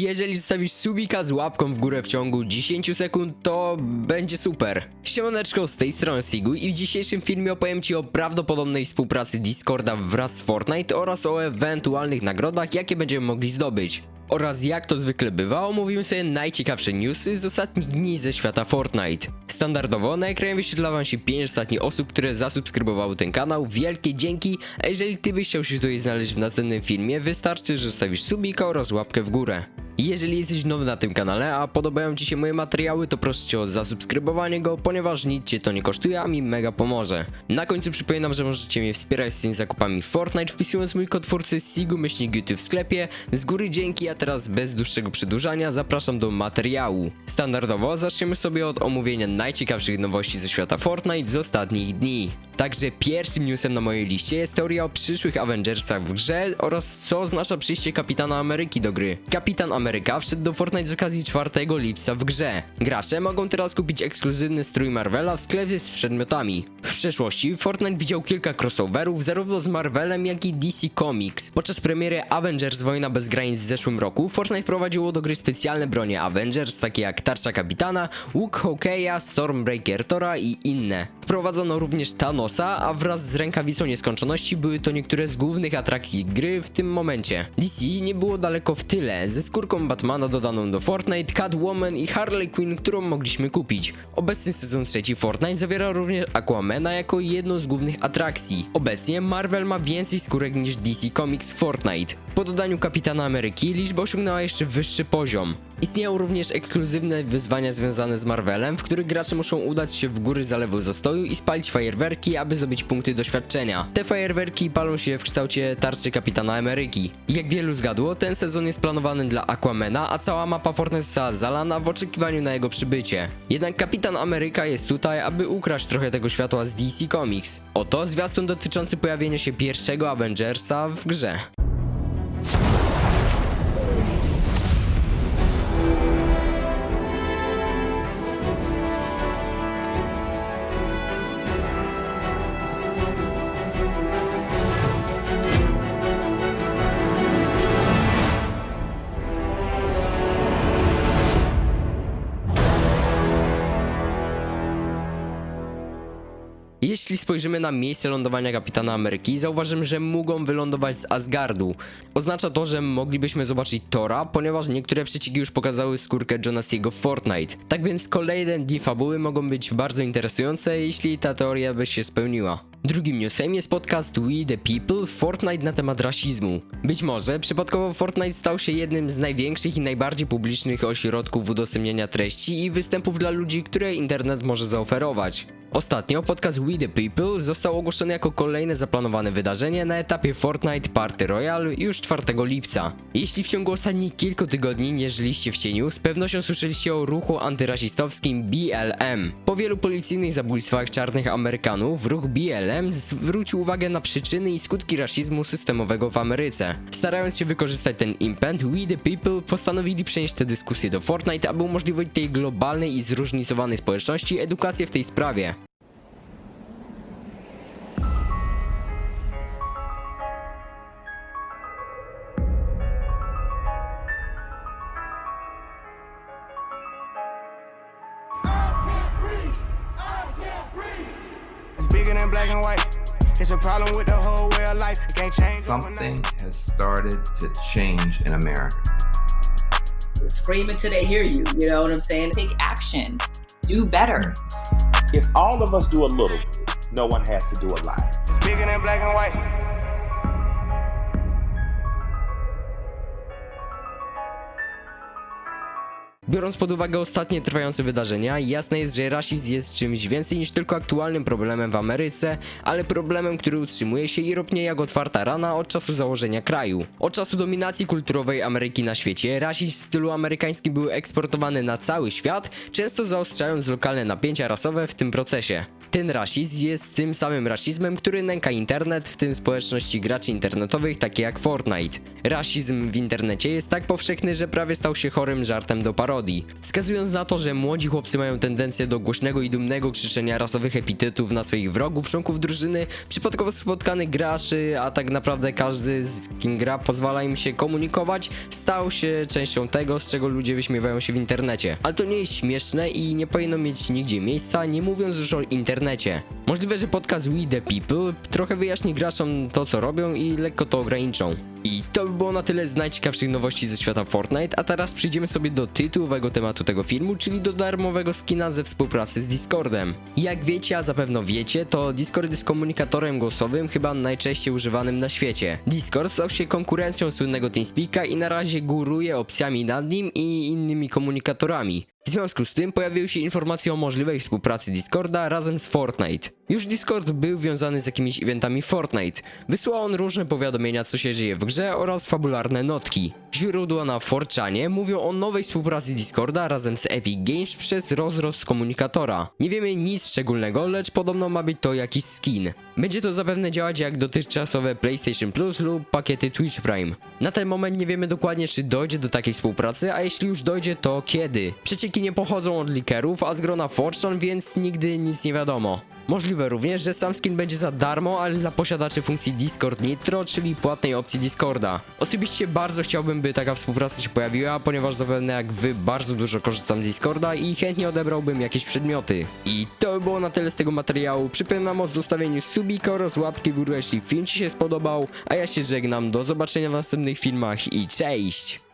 Jeżeli zostawisz subika z łapką w górę w ciągu 10 sekund, to będzie super. Siemaneczko, z tej strony Sigu i w dzisiejszym filmie opowiem Ci o prawdopodobnej współpracy Discorda wraz z Fortnite oraz o ewentualnych nagrodach, jakie będziemy mogli zdobyć. Oraz jak to zwykle bywa, omówimy sobie najciekawsze newsy z ostatnich dni ze świata Fortnite. Standardowo na ekranie wyświetla wam się 5 ostatnich osób, które zasubskrybowały ten kanał. Wielkie dzięki, a jeżeli ty byś chciał się tutaj znaleźć w następnym filmie, wystarczy, że zostawisz subika oraz łapkę w górę. Jeżeli jesteś nowy na tym kanale, a podobają Ci się moje materiały, to proszę Cię o zasubskrybowanie go, ponieważ nic Cię to nie kosztuje, a mi mega pomoże. Na końcu przypominam, że możecie mnie wspierać z tymi zakupami Fortnite, wpisując mój kod twórcy Sigu myślnik YouTube w sklepie. Z góry dzięki, a teraz bez dłuższego przedłużania zapraszam do materiału. Standardowo zaczniemy sobie od omówienia najciekawszych nowości ze świata Fortnite z ostatnich dni. Także pierwszym newsem na mojej liście jest teoria o przyszłych Avengersach w grze oraz co oznacza przyjście Kapitana Ameryki do gry. Kapitan Ameryka wszedł do Fortnite z okazji 4 lipca w grze. Gracze mogą teraz kupić ekskluzywny strój Marvela w sklepie z przedmiotami. W przeszłości Fortnite widział kilka crossoverów zarówno z Marvelem jak i DC Comics. Podczas premiery Avengers Wojna bez granic w zeszłym roku Fortnite prowadziło do gry specjalne bronie Avengers takie jak tarcza kapitana, łuk Hokeya, Stormbreaker Tora i inne. Wprowadzono również A wraz z rękawicą nieskończoności były to niektóre z głównych atrakcji gry w tym momencie. DC nie było daleko w tyle, ze skórką Batmana dodaną do Fortnite, Catwoman i Harley Quinn, którą mogliśmy kupić. Obecny sezon trzeci Fortnite zawiera również Aquamana jako jedną z głównych atrakcji. Obecnie Marvel ma więcej skórek niż DC Comics Fortnite. Po dodaniu Kapitana Ameryki liczba osiągnęła jeszcze wyższy poziom. Istnieją również ekskluzywne wyzwania związane z Marvelem, w których gracze muszą udać się w góry zalewu zastoju i spalić fajerwerki, aby zdobyć punkty doświadczenia. Te fajerwerki palą się w kształcie tarczy Kapitana Ameryki. Jak wielu zgadło, ten sezon jest planowany dla Aquamana, a cała mapa Fortnite została zalana w oczekiwaniu na jego przybycie. Jednak Kapitan Ameryka jest tutaj, aby ukraść trochę tego światła z DC Comics. Oto zwiastun dotyczący pojawienia się pierwszego Avengersa w grze. Jeśli spojrzymy na miejsce lądowania Kapitana Ameryki, zauważymy, że mogą wylądować z Asgardu. Oznacza to, że moglibyśmy zobaczyć Tora, ponieważ niektóre przecieki już pokazały skórkę Jonasiego w Fortnite. Tak więc kolejne dni fabuły mogą być bardzo interesujące, jeśli ta teoria by się spełniła. Drugim newsem jest podcast We the People Fortnite na temat rasizmu. Być może przypadkowo Fortnite stał się jednym z największych i najbardziej publicznych ośrodków udostępniania treści i występów dla ludzi, które internet może zaoferować. Ostatnio podcast We the People został ogłoszony jako kolejne zaplanowane wydarzenie na etapie Fortnite Party Royale już 4 lipca. Jeśli w ciągu ostatnich kilku tygodni nie żyliście w cieniu, z pewnością słyszeliście o ruchu antyrasistowskim BLM. Po wielu policyjnych zabójstwach czarnych Amerykanów, ruch BLM zwrócił uwagę na przyczyny i skutki rasizmu systemowego w Ameryce. Starając się wykorzystać ten impęd, We the People postanowili przenieść tę dyskusję do Fortnite, aby umożliwić tej globalnej i zróżnicowanej społeczności edukację w tej sprawie. It's a problem with the whole way of life. It can't change Something overnight. has started to change in America. scream until they hear you. You know what I'm saying? take action, do better. if all of us do a little, no one has to do a lot. It's bigger than black and white. Biorąc pod uwagę ostatnie trwające wydarzenia, jasne jest, że rasizm jest czymś więcej niż tylko aktualnym problemem w Ameryce, ale problemem, który utrzymuje się i ropnie jak otwarta rana od czasu założenia kraju. Od czasu dominacji kulturowej Ameryki na świecie, rasizm w stylu amerykańskim był eksportowany na cały świat, często zaostrzając lokalne napięcia rasowe w tym procesie. Ten rasizm jest tym samym rasizmem, który nęka internet, w tym społeczności graczy internetowych takie jak Fortnite. Rasizm w internecie jest tak powszechny, że prawie stał się chorym żartem do parodii. Wskazując na to, że młodzi chłopcy mają tendencję do głośnego i dumnego krzyczenia rasowych epitetów na swoich wrogów, członków drużyny, przypadkowo spotkanych graczy, a tak naprawdę każdy z kim gra pozwala im się komunikować, stał się częścią tego, z czego ludzie wyśmiewają się w internecie. Ale to nie jest śmieszne i nie powinno mieć nigdzie miejsca, nie mówiąc już o internecie. Możliwe, że podcast We The People trochę wyjaśni graczom to, co robią i lekko to ograniczą. I to by było na tyle z najciekawszych nowości ze świata Fortnite, a teraz przejdziemy sobie do tytułowego tematu tego filmu, czyli do darmowego skina ze współpracy z Discordem. Jak wiecie, a zapewne wiecie, to Discord jest komunikatorem głosowym chyba najczęściej używanym na świecie. Discord stał się konkurencją słynnego TeamSpeaka i na razie góruje opcjami nad nim i innymi komunikatorami. W związku z tym pojawiły się informacje o możliwej współpracy Discorda razem z Fortnite. Już Discord był wiązany z jakimiś eventami Fortnite. Wysłał on różne powiadomienia co się dzieje w grze oraz fabularne notki. Źródła na 4chanie mówią o nowej współpracy Discorda razem z Epic Games przez rozrost komunikatora. Nie wiemy nic szczególnego, lecz podobno ma być to jakiś skin. Będzie to zapewne działać jak dotychczasowe PlayStation Plus lub pakiety Twitch Prime. Na ten moment nie wiemy dokładnie czy dojdzie do takiej współpracy, a jeśli już dojdzie to kiedy. Przecieki nie pochodzą od likerów, a z grona 4chan, więc nigdy nic nie wiadomo. Możliwe również, że sam skin będzie za darmo, ale dla posiadaczy funkcji Discord Nitro, czyli płatnej opcji Discorda. Osobiście bardzo chciałbym, by taka współpraca się pojawiła, ponieważ zapewne jak wy bardzo dużo korzystam z Discorda i chętnie odebrałbym jakieś przedmioty. I to by było na tyle z tego materiału. Przypominam o zostawieniu subika oraz łapki w górę, jeśli film ci się spodobał, a ja się żegnam, do zobaczenia w następnych filmach i cześć!